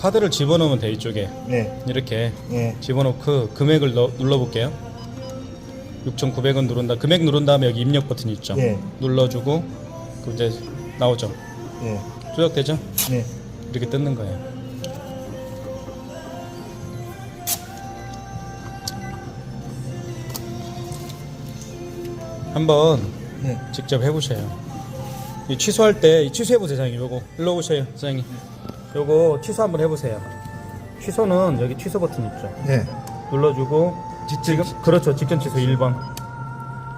카드를 집어넣으면 돼 이쪽에 네. 이렇게 네. 집어넣고 금액을 넣, 눌러볼게요 6,900원 누른다 금액 누른 다음에 여기 입력 버튼이 있죠 네. 눌러주고 그 이제 나오죠 네. 조작되죠 네. 이렇게 뜯는 거예요 한번 네. 직접 해보셔요. 이 취소할 때이 취소해보세요, 사장님. 요거 일로 오셔요, 사장님. 요거 취소 한번 해보세요. 취소는 여기 취소 버튼 있죠. 네. 눌러주고 지금 그렇죠, 직전 취소 1번.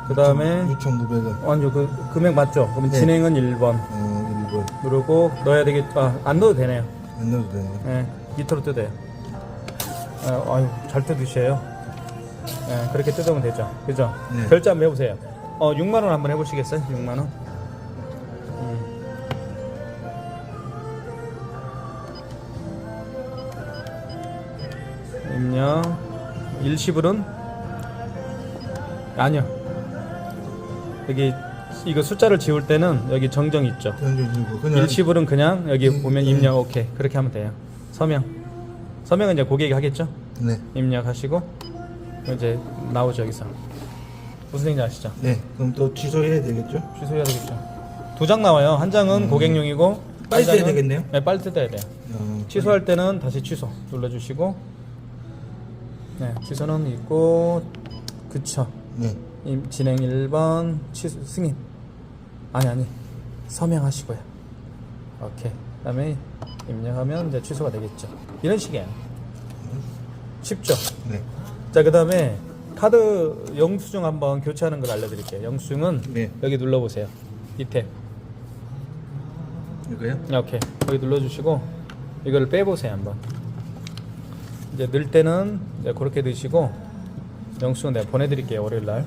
그 다음에 6,900원. 아니요, 그 금액 맞죠? 그러면 네. 진행은 1번 어, 1번. 누르고 넣어야 되겠. 아안 넣어도 되네요. 안 넣어도 되네. 예, 밑으로 뜯어요. 아, 아유, 잘 뜯으셔요. 예, 그렇게 뜯으면 되죠. 그죠? 네. 결제 한번 해보세요. 어, 6만 원 한번 해보시겠어요? 6만 원? 입력. 일시불은? 아니요. 여기, 이거 숫자를 지울 때는 여기 정정 있죠. 그냥 일시불은 그냥 여기 음, 보면 음. 입력 오케이 그렇게 하면 돼요 서명 서명은 이제 고객이 하겠죠 네. 입력하시고 이제 나오죠 여기서 무슨 얘기인지 아시죠 네. 그럼 또 취소해야 되겠죠? 취소해야 되겠죠 두 장 나와요 한 장은 고객용이고 음. 빨리 한 장은- 뜯어야 되겠네요? 네 빨리 뜯어야 돼요 어, 취소할 때는 다시 취소 눌러주시고 네 취소는 있고 그쵸. 네. 임- 진행 1번 취소 승인. 아니 아니. 서명하시고요. 오케이. 그 다음에 입력하면 이제 취소가 되겠죠. 이런 식이에요. 쉽죠? 네. 자 그 다음에 카드 영수증 한번 교체하는 걸 알려드릴게요. 영수증은 네. 여기 눌러보세요. 이탭 이거요? 네, 오케이. 여기 눌러주시고 이걸 빼보세요 한번 이제 넣을 때는 이제 그렇게 넣으시고 영수증 내가 보내드릴게요 월요일 날.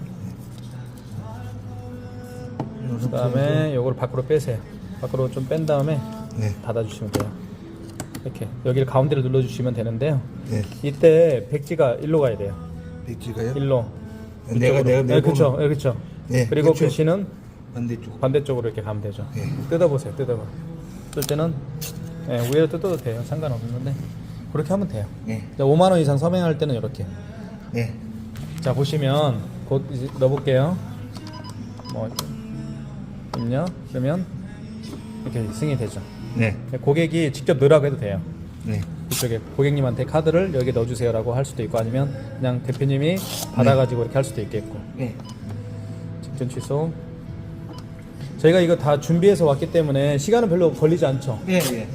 그 다음에 요걸 밖으로 빼세요. 밖으로 좀 뺀 다음에 네. 닫아주시면 돼요. 이렇게 여기를 가운데를 눌러주시면 되는데요. 네. 이때 백지가 일로 가야 돼요. 백지가요? 일로. 내가 내가 네, 그렇죠 네, 그렇죠 네, 그리고 그쵸. 글씨는 반대쪽. 반대쪽으로 이렇게 가면 되죠. 네. 뜯어보세요 뜯어봐. 뜰 때는 예, 위로 뜯어도 돼요. 상관없는데 그렇게 하면 돼요 네. 5만 원 이상 서명할 때는 이렇게 네. 자 보시면 곧 이제 넣어볼게요 뭐 입력 그러면 이렇게 승인이 되죠 네. 고객이 직접 넣으라고 해도 돼요 네. 이쪽에 고객님한테 카드를 여기 넣어주세요라고 할 수도 있고 아니면 그냥 대표님이 받아가지고 이렇게 할 수도 있겠고 네. 직전 취소 저희가 이거 다 준비해서 왔기 때문에 시간은 별로 걸리지 않죠 네. 네.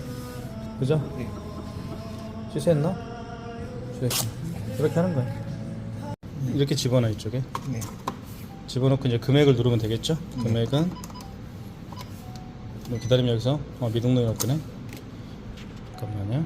그죠? 네. 취소했나? 취소했어 이렇게 하는 거예요 이렇게 집어넣어 이쪽에? 네. 집어넣고 이제 금액을 누르면 되겠죠? 금액은? 뭐 기다리면 여기서 어, 미등록이 없네 잠깐만요